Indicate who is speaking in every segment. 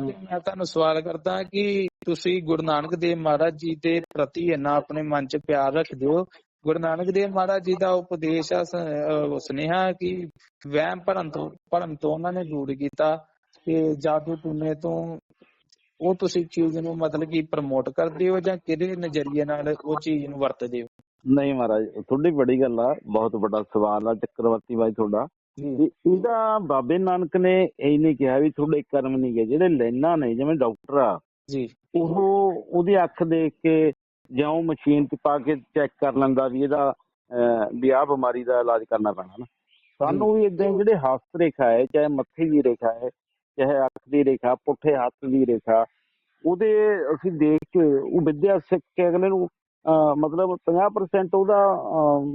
Speaker 1: ਮੈਂ ਤੁਹਾਨੂੰ ਸਵਾਲ ਕਰਦਾ ਕਿ ਤੁਸੀਂ ਗੁਰੂ ਨਾਨਕ ਦੇਵ ਮਹਾਰਾਜ ਜੀ ਦੇ ਪ੍ਰਤੀ ਇੰਨਾ ਆਪਣੇ ਮਨ 'ਚ ਪਿਆਰ ਰੱਖਦੇ ਹੋ। ਗੁਰੂ ਨਾਨਕ ਦੇਵ ਮਹਾਰਾਜ ਜੀ ਦਾ ਉਪਦੇਸ਼ ਆ ਸੁਨੇਹਾ ਕਿ ਵਹਿਮ ਭਰਨ ਤੋਂ ਭਰਮ ਤੋਂ ਉਹਨਾਂ ਨੇ ਦੂਰ ਕੀਤਾ ਤੇ ਜਾਦੂ ਟੂਨੇ ਤੋਂ ਉਹ ਤੁਸੀਂ ਚੀਜ਼ ਨੂੰ ਮਤਲਬ ਕਿ ਪ੍ਰਮੋਟ ਕਰਦੇ ਹੋ ਜਾਂ ਕਿਹੜੇ ਨਜ਼ਰੀਏ ਨਾਲ ਉਹ ਚੀਜ਼ ਨੂੰ ਵਰਤਦੇ ਹੋ?
Speaker 2: ਨਹੀਂ ਮਹਾਰਾਜ, ਤੁਹਾਡੀ ਬੜੀ ਗੱਲ ਆ। ਬਹੁਤ ਵੱਡਾ ਸਵਾਲ ਆ। ਚੱਕਰਵਰਤੀ ਬਾਈ ਤੁਹਾਡਾ। ਇਹਦਾ ਬਾਬੇ ਨਾਨਕ ਨੇ ਇਹ ਨਹੀਂ ਕਿਹਾ ਵੀ ਤੁਹਾਡੇ ਕਰਮ ਨਹੀਂ ਗਏ ਜਿਹੜੇ ਲੈਣਾ ਨੇ ਜਿਵੇਂ ਡਾਕਟਰ ਆ
Speaker 1: ਜੀ।
Speaker 2: ਉਹ ਉਹਦੀ ਅੱਖ ਦੇਖ ਕੇ ਜਾਂ ਉਹ ਮਸ਼ੀਨ 'ਚ ਪਾ ਕੇ ਚੈੱਕ ਕਰ ਲੈਂਦਾ ਵੀ ਇਹਦਾ ਅਹ, ਵੀ ਆਹ ਬਿਮਾਰੀ ਦਾ ਇਲਾਜ ਕਰਨਾ ਪੈਣਾ ਨਾ। ਸਾਨੂੰ ਵੀ ਇਦਾਂ ਜਿਹੜੇ ਹਸਤ ਰੇਖਾ ਹੈ ਚਾਹੇ ਮੱਥੇ ਦੀ ਰੇਖਾ ਹੈ ਚਾਹੇ ਅੱਖ ਦੀ ਰੇਖਾ ਪੁੱਠੇ ਹੱਥ ਦੀ ਰੇਖਾ ਉਹਦੇ ਅਸੀਂ ਦੇਖ ਕੇ ਉਹ ਵਿਦਿਆ ਸਿੱਖ ਕੇ ਅਗਲੇ ਨੂੰ ਮਤਲਬ 50% ਉਹਦਾ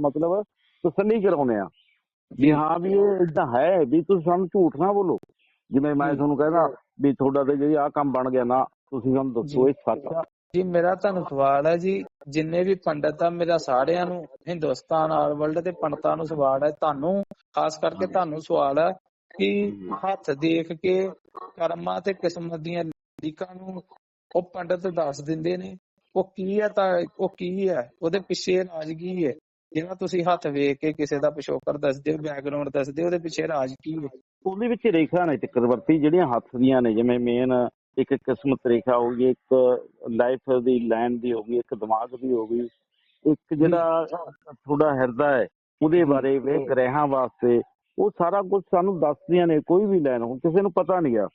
Speaker 2: ਮਤਲਬ ਤਸੱਲੀ ਕਰਾਉਂਦੇ ਆ। ਵੀ ਹਾਂ ਵੀ ਇਹ ਇਦਾਂ ਹੈ ਵੀ ਤੁਸੀਂ ਸਾਨੂੰ ਝੂਠ ਨਾ ਬੋਲੋ। ਜਿਵੇਂ ਮੈਂ ਤੁਹਾਨੂੰ ਕਹਿੰਦਾ ਵੀ ਤੁਹਾਡਾ ਤੇ ਜਿਹੜੀ ਆਹ ਕੰਮ ਬਣ ਗਿਆ ਨਾ ਤੁਸੀਂ ਸਾਨੂੰ ਦੱਸੋ ਇਹ ਸੱਚ ਆ।
Speaker 1: ਜੀ ਮੇਰਾ ਤੁਹਾਨੂੰ ਸਵਾਲ ਹੈ ਜੀ ਜਿੰਨੇ ਵੀ ਪੰਡਤ ਆ ਮੇਰਾ ਸਾਰਿਆਂ ਨੂੰ ਹਿੰਦੁਸਤਾਨ ਆਲ ਵਰਲਡ ਦੇ ਪੰਡਤਾਂ ਨੂੰ ਸਵਾਲ ਹੈ ਤੁਹਾਨੂੰ ਖਾਸ ਕਰਕੇ ਤੁਹਾਨੂੰ ਸਵਾਲ ਹੈ ਕਿ ਹੱਥ ਦੇਖ ਕੇ ਕਰਮਾਂ ਤੇ ਕਿਸਮਤ ਦੀਆਂ ਲੀਕਾਂ ਨੂੰ ਉਹ ਪੰਡਤ ਦੱਸ ਦਿੰਦੇ ਨੇ। ਉਹ ਕੀ ਹੈ ਤਾਂ ਉਹ ਕੀ ਹੈ? ਉਹਦੇ ਪਿੱਛੇ ਰਾਜ ਕੀ ਹੈ। ਜਿਹੜਾ ਤੁਸੀਂ ਹੱਥ ਵੇਖ ਕੇ ਕਿਸੇ ਦਾ ਪਿਛੋਕਰ ਦੱਸਦੇ ਹੋ ਬੈਕਗ੍ਰਾਉਂਡ ਦੱਸਦੇ ਹੋ ਉਹਦੇ ਪਿੱਛੇ ਰਾਜ ਕੀ ਹੈ?
Speaker 2: ਉਹਦੇ ਵਿੱਚ ਰੇਖਾ ਨੇ ਚੱਕਰਵਰਤੀ ਜਿਹੜੀਆਂ ਹੱਥ ਦੀਆਂ ਨੇ ਜਿਵੇਂ ਮੇਨ ਇੱਕ ਕਿਸਮਤ ਰੇਖਾ ਹੋ ਗਈ ਇੱਕ ਲਾਈਫ ਦੀ ਲਾਈਨ ਦੀ ਹੋ ਗਈ ਇੱਕ ਦਿਮਾਗ ਦੀ ਹੋ ਗਈ ਇੱਕ ਜਿਹੜਾ ਥੋੜਾ ਹਿਰਦਾ ਹੈ ਉਹਦੇ ਬਾਰੇ ਵੇ ਗ੍ਰਹਿਾਂ ਵਾਸਤੇ ਉਹ ਸਾਰਾ ਕੁਝ ਸਾਨੂੰ ਦੱਸਦੀਆਂ ਨੇ ਕੋਈ ਵੀ ਲਾਈਨ ਹੁਣ ਕਿਸੇ ਨੂੰ ਪਤਾ ਨਹੀਂ ਆ।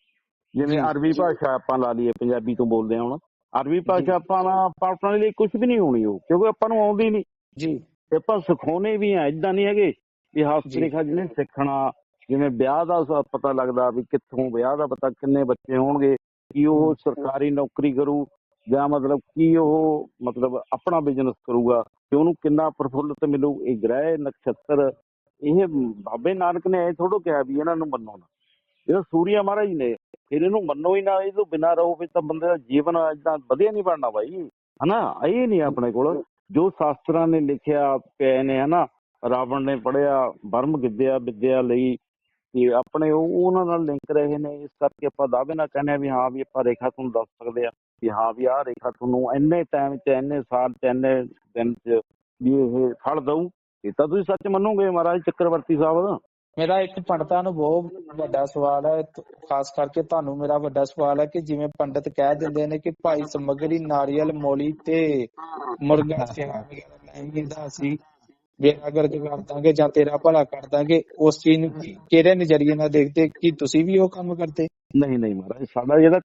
Speaker 2: ਜਿਵੇਂ ਅਰਬੀ। ਭਾਸ਼ਾ ਆਪਾਂ ਲਾ ਲਈਏ ਪੰਜਾਬੀ ਤੋਂ ਬੋਲਦੇ ਹਾਂ ਹੁਣ। ਅਰਬੀ ਭਾਸ਼ਾ ਆਪਾਂ ਆਪਣੇ ਲਈ ਕੁਝ ਵੀ ਨਹੀਂ ਹੋਣੀ ਉਹ ਕਿਉਂਕਿ ਆਪਾਂ ਨੂੰ ਆਉਂਦੀ ਨਹੀਂ
Speaker 1: ਜੀ।
Speaker 2: ਤੇ ਆਪਾਂ ਸਿਖਾਉਣੇ ਵੀ ਆ ਇਦਾਂ ਨਹੀਂ ਹੈਗੇ ਵੀ
Speaker 1: ਜੀ।
Speaker 2: ਰੇਖਾ ਜਿਹਨੇ ਸਿੱਖਣਾ ਜਿਵੇਂ ਵਿਆਹ ਦਾ ਪਤਾ ਲੱਗਦਾ ਵੀ ਕਿੱਥੋਂ ਵਿਆਹ ਦਾ ਪਤਾ ਕਿੰਨੇ ਬੱਚੇ ਹੋਣਗੇ ਕੀ ਉਹ ਸਰਕਾਰੀ ਨੌਕਰੀ ਕਰੂ ਜਾਂ ਮਤਲਬ ਕੀ ਉਹ ਮਤਲਬ ਆਪਣਾ ਬਿਜ਼ਨਸ ਕਰੂਗਾ ਤੇ ਉਹਨੂੰ ਕਿੰਨਾ ਪ੍ਰਫੁੱਲਤ ਮਿਲੂ ਇਹ ਗ੍ਰਹਿ ਨਕਸ਼ਤਰ ਇਹ ਬਾਬੇ ਨਾਨਕ ਨੇ ਇਹ ਥੋੜੋ ਕਿਹਾ ਵੀ ਇਹਨਾਂ ਨੂੰ ਮੰਨੋ ਨਾ। ਇਹ ਸੂਰਿਆ ਮਹਾਰਾਜ ਨੇ ਫਿਰ ਇਹਨੂੰ ਮੰਨੋ ਹੀ ਨਾ ਇਹ ਤੋਂ ਬਿਨਾਂ ਰਹੋ ਫਿਰ ਤਾਂ ਬੰਦੇ ਦਾ ਜੀਵਨ ਇਦਾਂ ਵਧੀਆ ਨਹੀਂ ਬਣਨਾ ਬਾਈ ਹਨਾ? ਇਹ ਨਹੀਂ ਆਪਣੇ ਕੋਲ। ਜੋ ਸ਼ਾਸਤਰਾਂ ਨੇ ਲਿਖਿਆ ਪਏ ਨੇ, ਹਨਾ, ਰਾਵਣ ਨੇ ਪੜਿਆ ਬਰਮ ਗਿੱਦਿਆ ਵਿਦਿਆ ਲਈ, ਤੇ ਆਪਣੇ ਉਹ, ਉਹਨਾਂ ਨਾਲ ਲਿੰਕ ਰਹੇ ਨੇ, ਇਸ ਕਰਕੇ ਆਪਾਂ ਦਾਅਵੇ ਨਾਲ ਕਹਿੰਦੇ ਆ ਵੀ ਹਾਂ ਵੀ ਆਪਾਂ ਰੇਖਾ ਤੁਹਾਨੂੰ ਦੱਸ ਸਕਦੇ ਆ ਵੀ ਹਾਂ ਵੀ ਆਹ ਰੇਖਾ ਤੁਹਾਨੂੰ ਇੰਨੇ ਟਾਈਮ 'ਚ, ਇੰਨੇ ਸਾਲ 'ਚ, ਇੰਨੇ ਦਿਨ 'ਚ ਵੀ ਇਹ ਫਲ ਦਊ, ਇਹ ਤਾਂ ਤੁਸੀਂ ਸੱਚ ਮੰਨੋਗੇ ਮਹਾਰਾਜ ਚੱਕਰਵਰਤੀ ਸਾਹਿਬ।
Speaker 1: ਮੇਰਾ ਇੱਕ ਪੰਡਤਾਂ ਨੂੰ ਬਹੁਤ ਵੱਡਾ ਸਵਾਲ ਹੈ ਖਾਸ ਕਰਕੇ ਤੁਹਾਨੂੰ ਮੇਰਾ ਵੱਡਾ ਸਵਾਲ ਹੈ ਕਿ ਜਿਵੇਂ ਪੰਡਤ ਕਹਿ ਦਿੰਦੇ ਨੇ ਕਿ ਭਾਈ ਸਮਗਰੀ ਨਾਰੀਅਲ, ਮੋਲੀ ਤੇ ਮੁਰਗਾ ਸਿਆ ਵਗੈਰਾ ਲੈਣਗੇ ਦਾ ਅਸੀਂ ਬੇੜਾ ਗਰਕ ਕਰ ਦਾਂਗੇ ਜਾਂ ਤੇਰਾ ਭਲਾ ਕਰ ਦਾਂਗੇ, ਉਸ ਚੀਜ਼ ਨੂੰ ਕਿਹੜੇ ਨਜ਼ਰੀਏ ਨਾਲ ਦੇਖਦੇ, ਕਿ ਤੁਸੀਂ ਵੀ ਉਹ ਕੰਮ ਕਰਦੇ?
Speaker 2: ਨਹੀਂ ਨਹੀਂ ਮਹਾਰਾਜ, ਸਾਡਾ ਜਿਹੜਾ